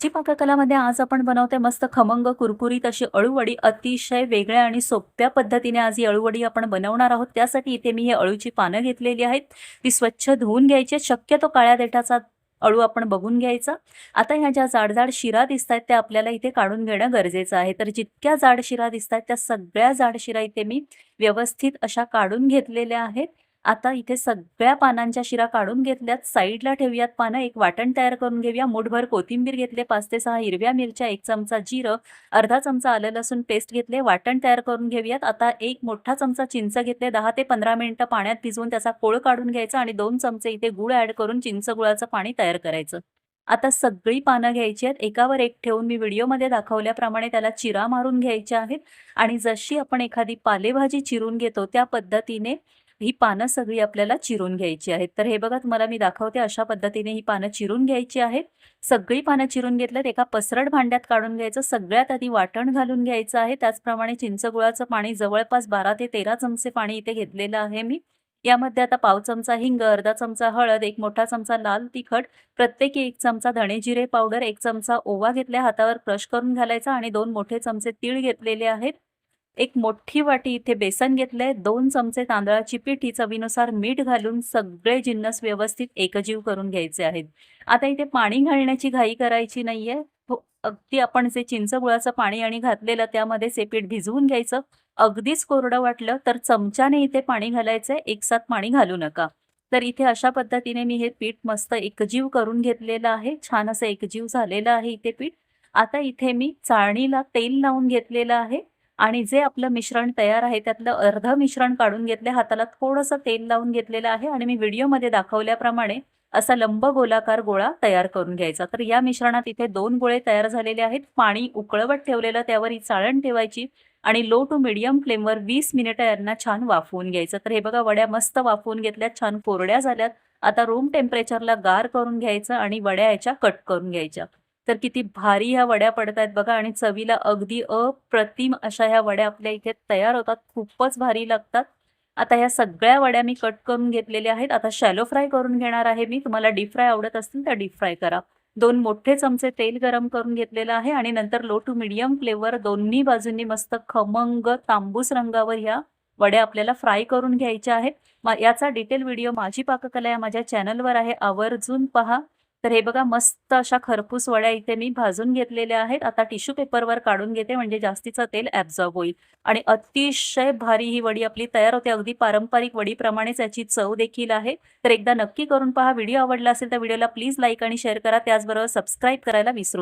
जी पाककलामध्ये आज आपण बनवते मस्त खमंग कुरकुरीत अशी अळूवडी अतिशय वेगळ्या आणि सोप्या पद्धतीने आज ही अळूवडी आपण बनवणार आहोत. त्यासाठी इथे मी हे अळूची पानं घेतलेली आहेत. ती स्वच्छ धुवून घ्यायची. शक्यतो काळ्या देठाचा अळू आपण बघून घ्यायचा. आता ह्या ज्या जाडजाड शिरा दिसत आहेत त्या आपल्याला इथे काढून घेणं गरजेचं आहे. तर जितक्या जाड शिरा दिसत आहेत त्या सगळ्या जाड शिरा इथे मी व्यवस्थित अशा काढून घेतलेल्या आहेत. आता इथे सगळ्या पानांच्या शिरा काढून घेतल्यात. साईडला ठेवूयात पानं. एक वाटण तयार करून घेऊया. मुठभर कोथिंबीर घेतले पाच ते सहा हिरव्या मिरच्या एक चमचा जिरं अर्धा चमचा आलं लसूण पेस्ट घेतले वाटण तयार करून घेऊयात. आता एक मोठा चमचा चिंच घेतले दहा ते पंधरा मिनिटं पाण्यात भिजवून त्याचा कोळ काढून घ्यायचा आणि दोन चमचे इथे गुळ ऍड करून चिंच गुळाचं पाणी तयार करायचं. आता सगळी पानं घ्यायची आहेत. एकावर एक ठेवून मी व्हिडिओमध्ये दाखवल्याप्रमाणे त्याला चिरा मारून घ्यायच्या आहेत. आणि जशी आपण एखादी पालेभाजी चिरून घेतो त्या पद्धतीने ही पानं सगळी आपल्याला चिरून घ्यायची आहेत. तर हे बघा तुम्हाला मी दाखवते अशा पद्धतीने ही पानं चिरून घ्यायची आहेत. सगळी पानं चिरून घेतल्यात एका पसरट भांड्यात काढून घ्यायचं सगळ्यात आधी वाटण घालून घ्यायचं आहे. त्याचप्रमाणे चिंचगुळाचं पाणी जवळपास बारा ते तेरा चमचे पाणी इथे घेतलेलं आहे मी. यामध्ये आता पाव चमचा हिंग अर्धा चमचा हळद एक मोठा चमचा लाल तिखट प्रत्येकी एक चमचा धणे जिरे पावडर एक चमचा ओवा घेतल्या हातावर क्रश करून घालायचा आणि दोन मोठे चमचे तीळ घेतलेले आहेत. एक मोठी वाटी इथे बेसन घेतलंय. दोन चमचे तांदळाची पिठी चवीनुसार मीठ घालून सगळे जिन्नस व्यवस्थित एकजीव करून घ्यायचे आहेत. आता इथे पाणी घालण्याची घाई करायची नाहीये. हो, अगदी आपण जे चिंच गुळाचं पाणी आणि घातलेलं त्यामध्ये से पीठ भिजवून घ्यायचं अगदीच कोरडं वाटलं तर चमच्याने इथे पाणी घालायचंय. एकसाथ पाणी घालू नका. तर इथे अशा पद्धतीने मी हे पीठ मस्त एकजीव करून घेतलेलं आहे. छान असं एकजीव झालेलं आहे इथे पीठ. आता इथे मी चाळणीला तेल लावून घेतलेलं आहे. आणि जे आपलं मिश्रण तयार आहे त्यातलं अर्ध मिश्रण काढून घेतले हाताला थोडंसं तेल लावून घेतलेलं आहे आणि मी व्हिडिओमध्ये दाखवल्याप्रमाणे असा लंब गोलाकार गोळा तयार करून घ्यायचा. तर या मिश्रणात इथे दोन गोळे तयार झालेले आहेत. पाणी उकळवत ठेवलेलं त्यावर ही चाळण ठेवायची आणि लो टू मिडियम फ्लेमवर वीस मिनिटं यांना छान वाफवून घ्यायचं. तर हे बघा वड्या मस्त वाफवून घेतल्यात छान कोरड्या झाल्यात. आता रूम टेम्परेचरला गार करून घ्यायचं आणि वड्या याच्या कट करून घ्यायच्या. तर किती भारी ह्या वड्या पडत आहेत बघा. आणि चवीला अगदी अप्रतिम अशा ह्या वड्या आपल्या इथे तयार होतात. खूपच भारी लागतात. आता ह्या सगळ्या वड्या मी कट करून घेतलेल्या आहेत. आता शॅलो फ्राय करून घेणार आहे मी. तुम्हाला डीप फ्राय आवडत असतील तर डीप फ्राय करा. दोन मोठे चमचे तेल गरम करून घेतलेलं आहे आणि नंतर लो टू मिडियम फ्लेवर दोन्ही बाजूंनी मस्त खमंग तांबूस रंगावर ह्या वड्या आपल्याला फ्राय करून घ्यायच्या आहेत. याचा डिटेल व्हिडिओ माझी पाककला या माझ्या चॅनलवर आहे. आवर्जून पहा. तर हे बघा मस्त अशा खरपूस वड्या इथे मी भाजून घेतलेल्या आहेत. आता टिश्यू पेपरवर काढून घेते म्हणजे जास्तीचं तेल ॲब्झॉर्ब होईल. आणि अतिशय भारी ही वडी आपली तयार होते. अगदी पारंपरिक वडीप्रमाणेच याची चव देखील आहे. तर एकदा नक्की करून पहा. व्हिडिओ आवडला असेल तर व्हिडिओला प्लीज लाईक आणि शेअर करा. त्याचबरोबर सबस्क्राईब करायला विसरू